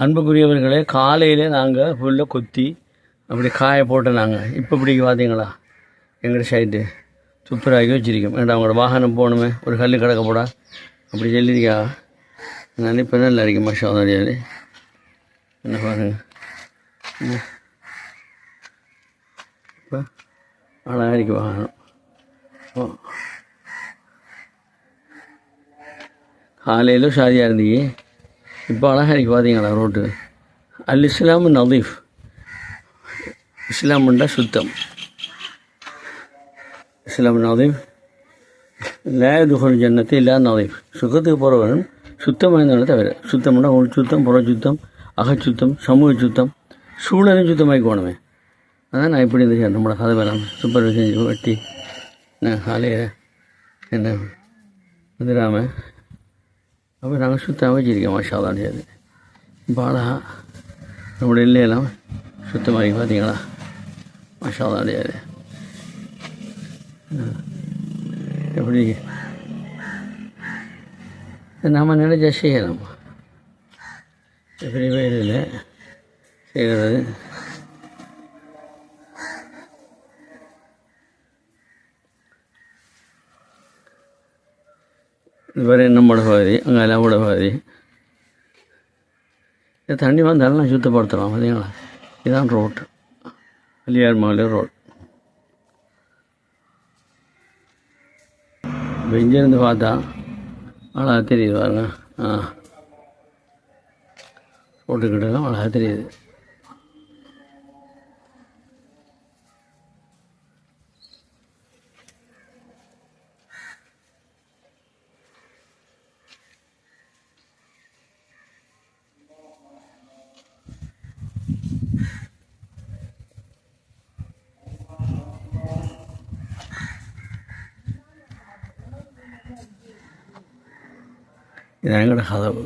அன்புக்குரியவர்களே காலையில் நாங்கள் ஃபுல்லாக கொத்தி அப்படி காய போட்டு நாங்கள் இப்போ இப்படி பார்த்தீங்களா எங்கள் சைட்டு சூப்பராகி வச்சிருக்கோம். ஏன்டா அவங்களோட வாகனம் போகணுமே? ஒரு கல் கிடக்க போடா? அப்படி சொல்லியிருக்கா நினைப்பேன் இப்போ நல்லா இருக்கு மஷா தெரியாது என்ன பாருங்க. இப்போ அழகாக இருக்கு வாகனம். ஓ. காலையில் ஷாதியாக இருந்தீங்க இப்போ அழகாக இருக்கு பார்த்தீங்களா ரோட்டு அல் இஸ்லாம் நதீஃப். இஸ்லாம்ண்டா சுத்தம். இஸ்லாம் நதீஃப். லேதுகோல் ஜன்னத்து இல்லா நதீஃப். சுகத்துக்கு போகிறவன் சுத்தமாயிருந்தாலும் தவிர சுத்தம்னா உள் சுத்தம் புற சுத்தம் அகச்சுத்தம் சமூக சுத்தம் சூழலும் சுத்தமாக்கி போகணுமே அதான் நான் இப்படி இருந்துச்சு நம்மளோட கதை வேணாம் சூப்பர் செஞ்சு வெட்டி. நான் காலையில் என்ன வந்துடாமல் அப்போ நாங்கள் சுத்தமாக வச்சுருக்கோம் மஷாதான் முடியாது பாலா நம்முடைய இல்லையெல்லாம் சுத்தமாக பார்த்தீங்களா மஷாதான் முடியாது எப்படி? நம்ம நினைச்சா செய்யலாம். எப்படி வேலையில் செய்கிறது இதுவரை நம்மளோட பகுதி அங்கே எல்லாவோட பகுதி இது தண்ணி வந்தாலும் நான் சுத்தப்படுத்தலாம் பார்த்தீங்களா இதுதான் ரோட்டு அலியார் மகளிர் ரோடு பெஞ்சிருந்து பார்த்தா அழகாக தெரியுது பாருங்க. ஆ. ரோட்டுக்கிட்ட அழகாக தெரியுது. ഞങ്ങളുടെ ഹതവ്